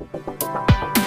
Thank you.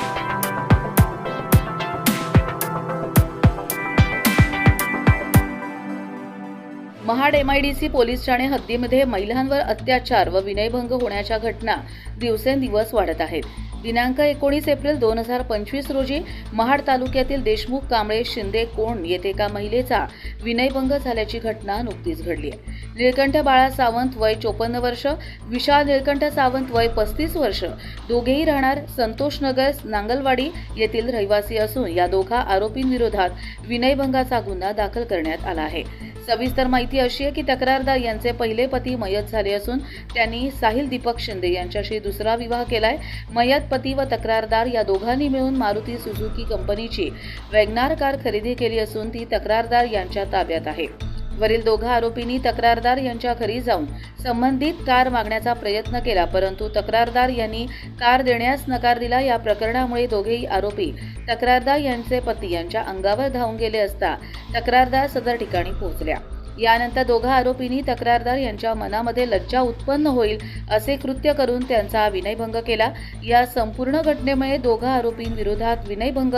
Mahad MIDC police Thane हद्दीमध्ये महिलांवर अत्याचार व विनयभंग होण्याच्या घटना दिवसेंदिवस वाढत आहेत. दिनांक एकोणीस एप्रिल दोन हजार पंचवीस रोजी महाड तालुक्यातील देशमुख कांबळे शिंदे कोण येथे एका महिलेचा विनयभंग झाल्याची घटना नुकतीच घडली आहे. निळकंठ बाळा सावंत वय चोपन्न वर्ष विशाल निळकंठ सावंत वय पस्तीस वर्ष दोघेही राहणार संतोषनगर नांगलवाडी येथील रहिवासी असून या दोघा आरोपींविरोधात विनयभंगाचा गुन्हा दाखल करण्यात आला आहे. सविस्तर माहिती अशी आहे की तक्रारदार यांचे पहिले पती मयत झाले असून त्यांनी साहिल दीपक शिंदे यांच्याशी दुसरा विवाह केलाय. मयत पती व तक्रारदार या दोघांनी मिळून मारुती सुझुकी कंपनीची वॅगनार कार खरेदी केली असून ती तक्रारदार यांच्या ताब्यात आहे. वरील दोघा आरोपींनी तक्रारदार यांच्या घरी जाऊन संबंधित कार मागण्याचा प्रयत्न केला परंतु तक्रारदार यांनी कार देण्यास नकार दिला. या प्रकरणामुळे दोघेही आरोपी तक्रारदार यांचे पती यांच्या अंगावर धावून गेले असता तक्रारदार सदर ठिकाणी पोहोचल्या. यानंतर दोघा आरोपींनी तक्रारदार यांच्या मनामध्ये लज्जा उत्पन्न होईल असे कृत्य करून त्यांचा विनयभंग केला. या संपूर्ण घटनेमुळे दोघा आरोपींविरोधात विनयभंग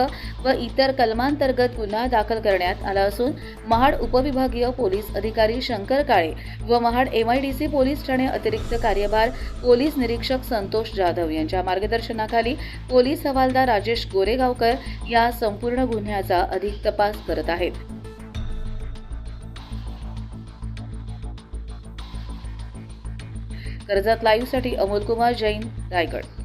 व इतर कलमांतर्गत गुन्हा दाखल करण्यात आला असून महाड उपविभागीय पोलीस अधिकारी शंकर काळे व महाड एमआयडीसी पोलीस ठाणे अतिरिक्त कार्यभार पोलीस निरीक्षक संतोष जाधव यांच्या मार्गदर्शनाखाली पोलीस हवालदार राजेश गोरेगावकर या संपूर्ण गुन्ह्याचा अधिक तपास करत आहेत. कर्जत लाईव्हसाठी अमोल कुमार जैन रायगड.